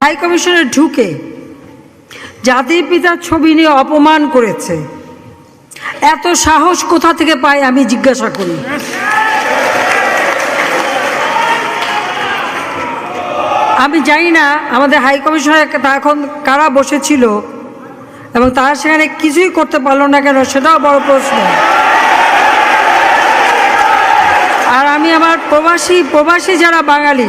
High কমিশনে ঢুকে জাতির পিতার ছবি নিয়ে অপমান করেছে। এত সাহস কোথা থেকে পায় আমি জিজ্ঞাসা করি। আমি জানি না আমাদের হাই কমিশনার এখন কারা বসেছিল এবং তারা সেখানে কিছুই করতে পারল না কেন সেটাও বড় প্রশ্ন। আর আমি আমার প্রবাসী প্রবাসী যারা বাঙালি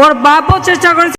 ওর বাপও চেষ্টা করেছে।